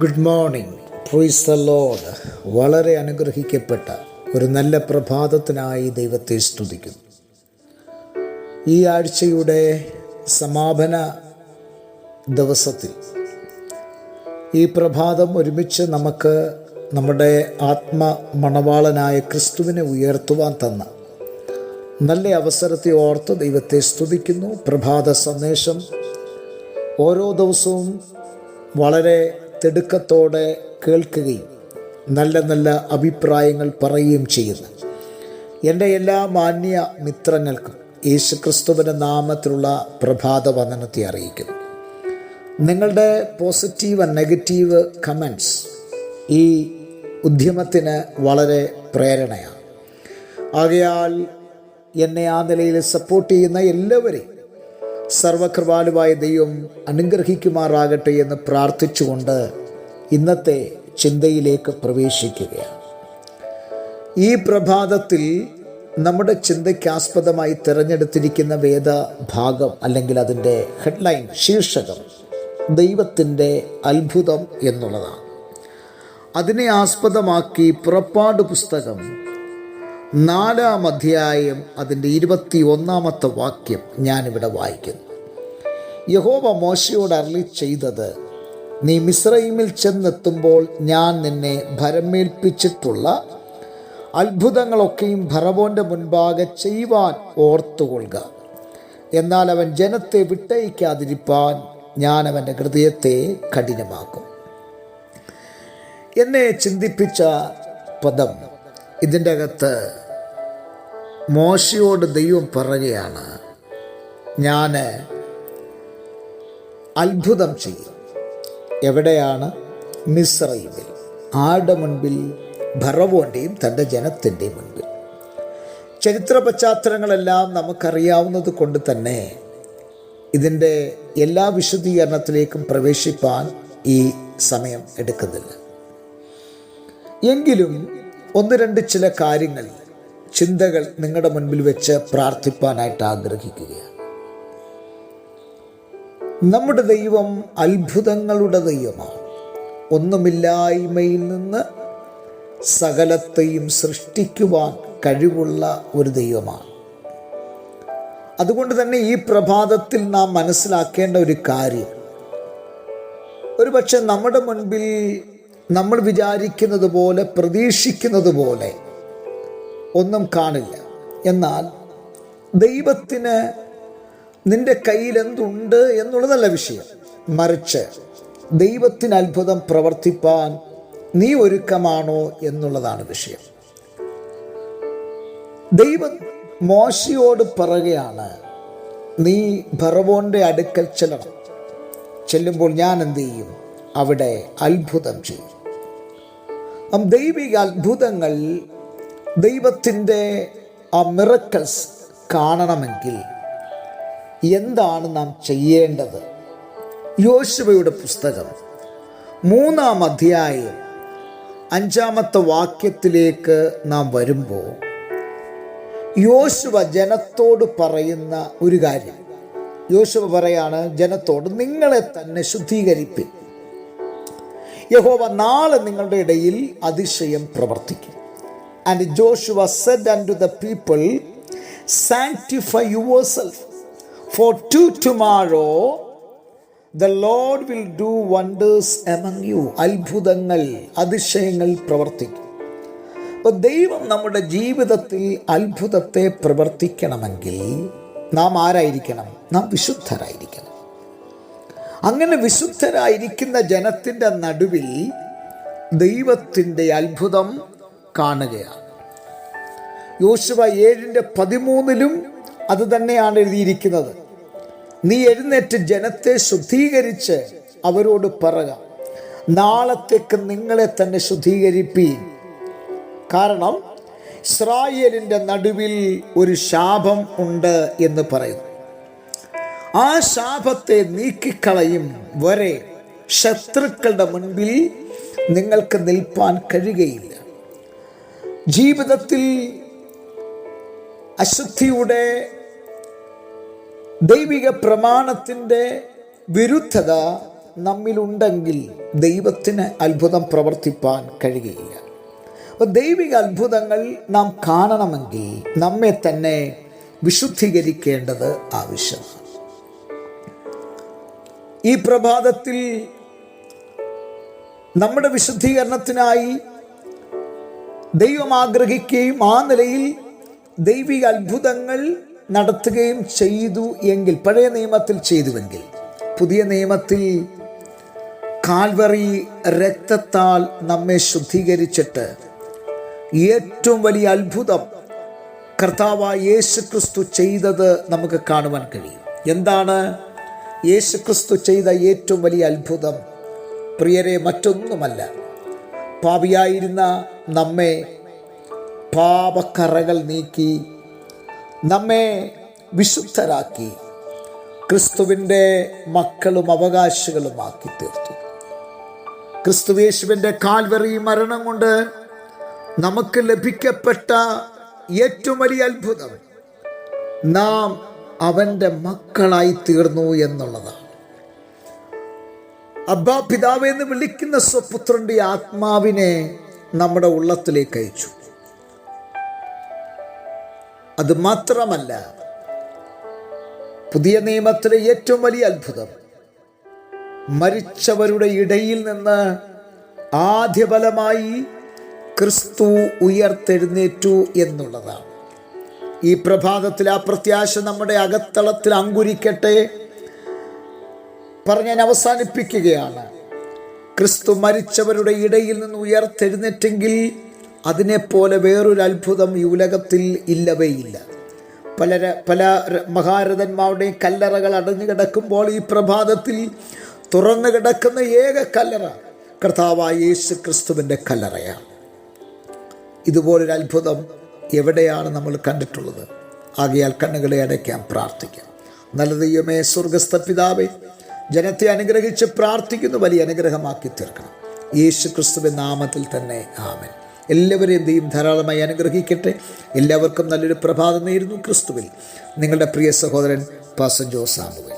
Good morning praise the Lord വളരെ അനുഗ്രഹിക്കപ്പെട്ട ഒരു നല്ല പ്രഭാതത്തിനായി ദൈവത്തെ സ്തുതിക്കുന്നു. ഈ ആഴ്ചയുടെ സമാപന ദിവസത്തിൽ ഈ പ്രഭാതം ഒരുമിച്ച് നമുക്ക് നമ്മുടെ ആത്മ മണവാളനായ ക്രിസ്തുവിനെ ഉയർത്തുവാൻ തന്ന നല്ല അവസരത്തെ ഓർത്ത് ദൈവത്തെ സ്തുതിക്കുന്നു. പ്രഭാത സന്ദേശം ഓരോ ദിവസവും വളരെ തിടുക്കത്തോടെ കേൾക്കുകയും നല്ല നല്ല അഭിപ്രായങ്ങൾ പറയുകയും ചെയ്യുന്നു. എന്റെ എല്ലാ മാന്യ മിത്രങ്ങൾക്കും യേശുക്രിസ്തുവിന്റെ നാമത്തിലുള്ള പ്രഭാത വന്ദനത്തെ അറിയിക്കുന്നു. നിങ്ങളുടെ പോസിറ്റീവ് ആൻഡ് നെഗറ്റീവ് കമൻസ് ഈ ഉദ്യമത്തിന് വളരെ പ്രേരണയാണ്. ആകയാൽ എന്നെ ആ നിലയിൽ സപ്പോർട്ട് ചെയ്യുന്ന എല്ലാവരെയും സർവകൃപാലുവായ ദൈവം അനുഗ്രഹിക്കുമാറാകട്ടെ എന്ന് പ്രാർത്ഥിച്ചുകൊണ്ട് ഇന്നത്തെ ചിന്തയിലേക്ക് പ്രവേശിക്കുകയാണ്. ഈ പ്രഭാതത്തിൽ നമ്മുടെ ചിന്തയ്ക്കാസ്പദമായി തിരഞ്ഞെടുത്തിരിക്കുന്ന വേദഭാഗം അല്ലെങ്കിൽ അതിന്റെ ഹെഡ്ലൈൻ ശീർഷകം ദൈവത്തിന്റെ അത്ഭുതം എന്നുള്ളതാണ്. അതിനെ ആസ്പദമാക്കി പുറപ്പാട് പുസ്തകം നാലാം അധ്യായം അതിന്റെ ഇരുപത്തി ഒന്നാമത്തെ വാക്യം ഞാനിവിടെ വായിക്കുന്നു. യഹോവ മോശയോട് അരളി ചെയ്തത് നീ മിശ്രൈമിൽ ചെന്നെത്തുമ്പോൾ ഞാൻ നിന്നെ ഭരമേൽപ്പിച്ചിട്ടുള്ള അത്ഭുതങ്ങളൊക്കെയും ഭരവോന്റെ മുൻപാകെ ചെയ്യുവാൻ ഓർത്തുകൊള്ളുക. എന്നാൽ അവൻ ജനത്തെ വിട്ടയക്കാതിരിപ്പാൻ ഞാൻ അവന്റെ ഹൃദയത്തെ കഠിനമാക്കും. എന്നെ ചിന്തിപ്പിച്ച പദം ഇതിന്റെ അകത്ത് മോശയോട് ദൈവം പറയുകയാണ് ഞാൻ അത്ഭുതം ചെയ്യും. എവിടെയാണ്? മിശ്രയിമിൽ ആരുടെ മുൻപിൽ? ഭറവോന്റെയും തന്റെ ജനത്തിന്റെയും മുൻപിൽ. ചരിത്ര പശ്ചാത്തലങ്ങളെല്ലാം നമുക്കറിയാവുന്നത് കൊണ്ട് തന്നെ ഇതിന്റെ എല്ലാ വിശദീകരണത്തിലേക്കും പ്രവേശിപ്പാൻ ഈ സമയം എടുക്കുന്നില്ല. എങ്കിലും ഒന്ന് രണ്ട് ചില കാര്യങ്ങൾ ചിന്തകൾ നിങ്ങളുടെ മുൻപിൽ വെച്ച് പ്രാർത്ഥിപ്പാനായിട്ട് ആഗ്രഹിക്കുകയാണ്. നമ്മുടെ ദൈവം അത്ഭുതങ്ങളുടെ ദൈവമാണ്. ഒന്നുമില്ലായ്മയിൽ നിന്ന് സകലത്തെയും സൃഷ്ടിക്കുവാൻ കഴിവുള്ള ഒരു ദൈവമാണ്. അതുകൊണ്ട് തന്നെ ഈ പ്രഭാതത്തിൽ നാം മനസ്സിലാക്കേണ്ട ഒരു കാര്യം ഒരുപക്ഷെ നമ്മുടെ മുൻപിൽ നമ്മൾ വിചാരിക്കുന്നത് പോലെ പ്രതീക്ഷിക്കുന്നത് പോലെ ഒന്നും കാണില്ല. എന്നാൽ ദൈവത്തിന് നിന്റെ കയ്യിൽ എന്തുണ്ട് എന്നുള്ളതല്ല വിഷയം. മറിച്ച് ദൈവത്തിന് അത്ഭുതം പ്രവർത്തിപ്പാൻ നീ ഒരുക്കമാണോ എന്നുള്ളതാണ് വിഷയം. ദൈവം മോശയോട് പറയുകയാണ് നീ ഭറവോന്റെ അടുക്കൽ ചെല്ലണം. ചെല്ലുമ്പോൾ ഞാൻ എന്തു ചെയ്യും? അവിടെ അത്ഭുതം ചെയ്യും. ദൈവിക അത്ഭുതങ്ങൾ ദൈവത്തിന്റെ ആ മിറക്കൽസ് കാണണമെങ്കിൽ എന്താണ് നാം ചെയ്യേണ്ടത്? യോശുവയുടെ പുസ്തകം മൂന്നാം അധ്യായം അഞ്ചാമത്തെ വാക്യത്തിലേക്ക് നാം വരുമ്പോൾ യോശുവ ജനത്തോട് പറയുന്ന ഒരു കാര്യം. യോശുവ പറയാണ് ജനത്തോട് നിങ്ങളെ തന്നെ ശുദ്ധീകരിപ്പിൻ. യഹോവ നാളെ നിങ്ങളുടെ ഇടയിൽ അതിശയം പ്രവർത്തിക്കും. And Joshua said and to the people sanctify yourself for to tomorrow the Lord will do wonders among you അത്ഭുതങ്ങൾ അതിശയങ്ങൾ പ്രവർത്തിക്കും. അപ്പോൾ ദൈവം നമ്മുടെ ജീവിതത്തിൽ അത്ഭുതത്തെ പ്രവർത്തിക്കണമെങ്കിൽ നാം ആരായിരിക്കണം? നാം വിശുദ്ധരായിരിക്കണം. അങ്ങനെ വിശുദ്ധരായിരിക്കുന്ന ജനത്തിന്റെ നടുവിൽ ദൈവത്തിന്റെ അത്ഭുതം കാണുകയാണ്. യോശുവ ഏഴിന്റെ പതിമൂന്നിലും അത് തന്നെയാണ് എഴുതിയിരിക്കുന്നത്. നീ എഴുന്നേറ്റ് ജനത്തെ ശുദ്ധീകരിച്ച് അവരോട് പറക. നാളത്തേക്ക് നിങ്ങളെ തന്നെ ശുദ്ധീകരിപ്പീൻ. കാരണം ഇസ്രായേലിന്റെ നടുവിൽ ഒരു ശാപം ഉണ്ട് എന്ന് പറയുന്നു. ആ ശാപത്തെ നീക്കിക്കളയും വരെ ശത്രുക്കളുടെ മുൻപിൽ നിങ്ങൾക്ക് നിൽപ്പാൻ കഴിയുകയില്ല. ജീവിതത്തിൽ അശുദ്ധിയുടെ ദൈവിക പ്രമാണത്തിന്റെ വിരുദ്ധത നമ്മിലുണ്ടെങ്കിൽ ദൈവത്തിന് അത്ഭുതം പ്രവർത്തിപ്പാൻ കഴിയുകയില്ല. അപ്പോൾ ദൈവിക അത്ഭുതങ്ങൾ നാം കാണണമെങ്കിൽ നമ്മെ തന്നെ വിശുദ്ധീകരിക്കേണ്ടത് ആവശ്യമാണ്. ഈ പ്രഭാതത്തിൽ നമ്മുടെ വിശുദ്ധീകരണത്തിനായി ദൈവം ആഗ്രഹിക്കുകയും ആ നിലയിൽ ദൈവിക അത്ഭുതങ്ങൾ നടത്തുകയും ചെയ്തു എങ്കിൽ പഴയ നിയമത്തിൽ ചെയ്തുവെങ്കിൽ പുതിയ നിയമത്തിൽ കാൽവറി രക്തത്താൽ നമ്മെ ശുദ്ധീകരിച്ചിട്ട് ഏറ്റവും വലിയ അത്ഭുതം കർത്താവായ യേശു ക്രിസ്തു ചെയ്തത് നമുക്ക് കാണുവാൻ കഴിയും. എന്താണ്? യേശു ക്രിസ്തു ചെയ്ത ഏറ്റവും വലിയ അത്ഭുതം പ്രിയരെ മറ്റൊന്നുമല്ല. പാപിയായിരുന്ന നമ്മെ പാപക്കറകൾ നീക്കി നമ്മെ വിശുദ്ധരാക്കി ക്രിസ്തുവിന്റെ മക്കളും അവകാശികളുമാക്കി തീർത്തു. ക്രിസ്തുവേശുവിന്റെ കാൽവറി മരണം കൊണ്ട് നമുക്ക് ലഭിക്കപ്പെട്ട ഏറ്റവും വലിയ അത്ഭുതം നാം അവന്റെ മക്കളായി തീർന്നു എന്നുള്ളതാണ്. അബ്ബാ പിതാവ് എന്ന് വിളിക്കുന്ന സ്വപുത്രന്റെ ആത്മാവിനെ നമ്മുടെ ഉള്ളത്തിലേക്ക് അയച്ചു. അത് മാത്രമല്ല പുതിയ നിയമത്തിലെ ഏറ്റവും വലിയ അത്ഭുതം മരിച്ചവരുടെ ഇടയിൽ നിന്ന് ആദ്യഫലമായി ക്രിസ്തു ഉയർത്തെഴുന്നേറ്റു എന്നുള്ളതാണ്. ഈ പ്രഭാതത്തിൽ ആ പ്രത്യാശ നമ്മുടെ അകത്തളത്തിൽ അങ്കുരിക്കട്ടെ. പറഞ്ഞ് ഞാൻ അവസാനിപ്പിക്കുകയാണ്. ക്രിസ്തു മരിച്ചവരുടെ ഇടയിൽ നിന്ന് ഉയർത്തെഴുന്നേറ്റെങ്കിൽ അതിനെപ്പോലെ വേറൊരു അത്ഭുതം ഈ ഉലകത്തിൽ ഇല്ലവേയില്ല. പല പല മഹാരഥന്മാരുടെയും കല്ലറകൾ അടഞ്ഞു കിടക്കുമ്പോൾ ഈ പ്രഭാതത്തിൽ തുറന്നു കിടക്കുന്ന ഏക കല്ലറ കർത്താവായ യേശു ക്രിസ്തുവിന്റെ കല്ലറയാണ്. ഇതുപോലൊരു അത്ഭുതം എവിടെയാണ് നമ്മൾ കണ്ടിട്ടുള്ളത്? ആകയാൽ കണ്ണുകളെ അടയ്ക്കാൻ പ്രാർത്ഥിക്കാം. നല്ല ദൈവമേ സ്വർഗസ്ഥ പിതാവേ ജനത്തെ അനുഗ്രഹിച്ച് പ്രാർത്ഥിക്കുന്നു വലിയ അനുഗ്രഹമാക്കി തീർക്കണം. യേശു ക്രിസ്തുവിൻ നാമത്തിൽ തന്നെ ആമൻ. എല്ലാവരെയും ദൈവം ധാരാളമായി അനുഗ്രഹിക്കട്ടെ. എല്ലാവർക്കും നല്ലൊരു പ്രഭാതം നേരുന്നു ക്രിസ്തുവിൽ. നിങ്ങളുടെ പ്രിയ സഹോദരൻ പാസഞ്ചോ ജോസ് സാമുവൽ.